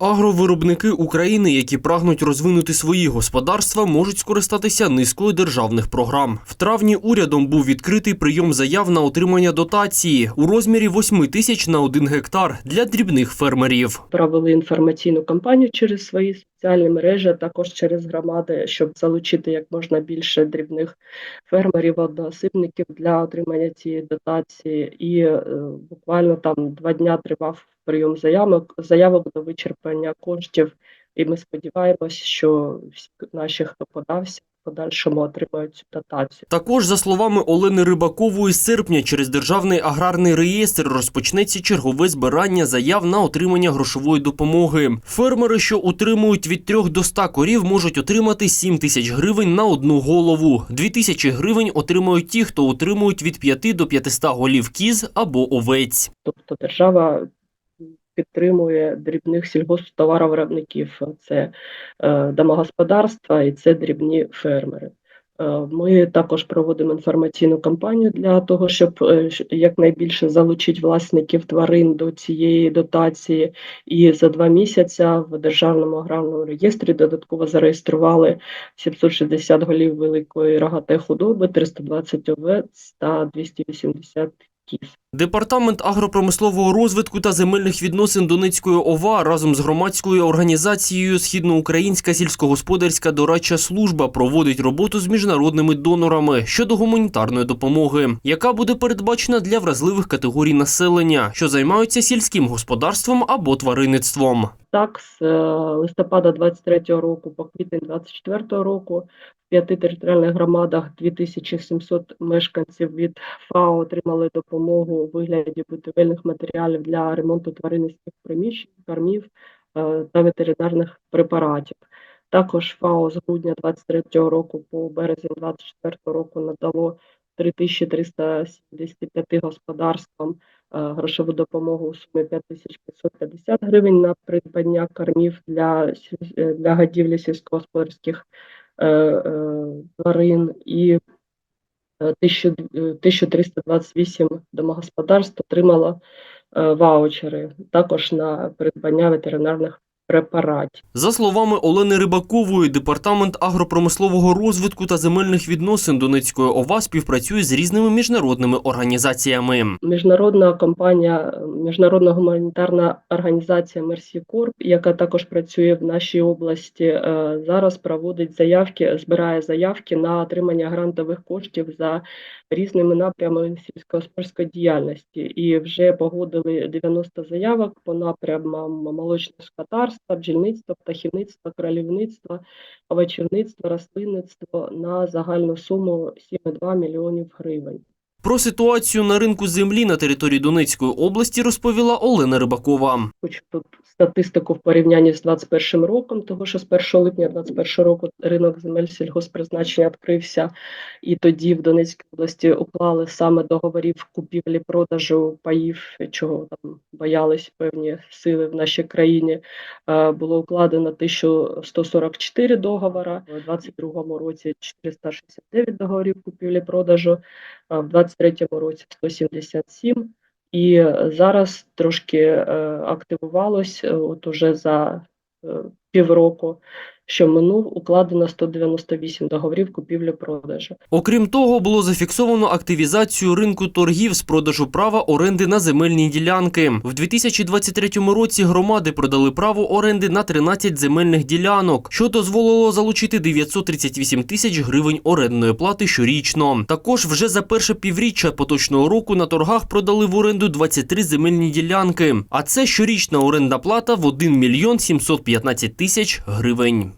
Агровиробники України, які прагнуть розвинути свої господарства, можуть скористатися низкою державних програм. В травні урядом був відкритий прийом заяв на отримання дотації у розмірі 8 тисяч на один гектар для дрібних фермерів. провели інформаційну кампанію через свої соціальні мережі, також через громади, щоб залучити як можна більше дрібних фермерів, одноосібників для отримання цієї дотації. І е, буквально там два дня тривав прийом заявок, заявок до вичерпання коштів. І ми сподіваємось, що всі наші, хто подався, подальшому отримають цю дотацію. Також, за словами Олени Рибакової, з серпня через державний аграрний реєстр розпочнеться чергове збирання заяв на отримання грошової допомоги. Фермери, що утримують від 3 до 100 корів, можуть отримати 7 тисяч гривень на одну голову. 2 тисячі гривень отримають ті, хто утримують від 5 до 500 голів кіз або овець. Тобто держава підтримує дрібних сільгосптоваровиробників. Це е, домогосподарства і це дрібні фермери. Е, Ми також проводимо інформаційну кампанію для того, щоб е, якнайбільше залучити власників тварин до цієї дотації. І за два місяці в Державному аграрному реєстрі додатково зареєстрували 760 голів великої рогатої худоби, 320 овець та 280 кіз. Департамент агропромислового розвитку та земельних відносин Донецької ОВА разом з громадською організацією Східноукраїнська сільськогосподарська дорадча служба проводить роботу з міжнародними донорами щодо гуманітарної допомоги, яка буде передбачена для вразливих категорій населення, що займаються сільським господарством або тваринництвом. Так, з е, листопада 23 року по квітень 24 року в п'яти територіальних громадах 2700 мешканців від ФАО отримали допомогу у вигляді будівельних матеріалів для ремонту тваринницьких приміщень, кормів е, та ветеринарних препаратів. Також ФАО з грудня 23 року по березень 24 року надало 3375 господарствам е, грошову допомогу у сумі 5550 гривень на придбання кормів для, е, для годівлі сільськогосподарських е, тварин і е, 1000 е, 1328 домогосподарств отримало ваучери також на придбання ветеринарних препаратів. За словами Олени Рибакової, департамент агропромислового розвитку та земельних відносин Донецької ОВА співпрацює з різними міжнародними організаціями. Міжнародна компанія, міжнародна гуманітарна організація Mercy Corp, яка також працює в нашій області, е, зараз проводить заявки, збирає заявки на отримання грантових коштів за різними напрямами сільськогосподарської діяльності. І вже погодили 90 заявок по напрямам молочного скотарства, бджільництва, птахівництва, кролівництва, овочівництва, рослинництва на загальну суму 7,2 мільйонів гривень. Про ситуацію на ринку землі на території Донецької області розповіла Олена Рибакова. Хочу тут статистику в порівнянні з 21 роком, того що з 1 липня 21 року ринок земель сільгоспризначення відкрився, і тоді в Донецькій області уклали саме договорів купівлі-продажу паїв, чого там боялись певні сили в нашій країні. Е, Було укладено 1144 договора, у 2022 році 469 договорів купівлі-продажу, а в 2023 році 177. І зараз трошки е, активувалось, от уже за е, півроку, що минув, укладено 198 договорів купівлі-продажу. Окрім того, було зафіксовано активізацію ринку торгів з продажу права оренди на земельні ділянки. В 2023 році громади продали право оренди на 13 земельних ділянок, що дозволило залучити 938 тисяч гривень орендної плати щорічно. Також вже за перше півріччя поточного року на торгах продали в оренду 23 земельні ділянки. А це щорічна орендна плата в 1 мільйон 715 тисяч гривень.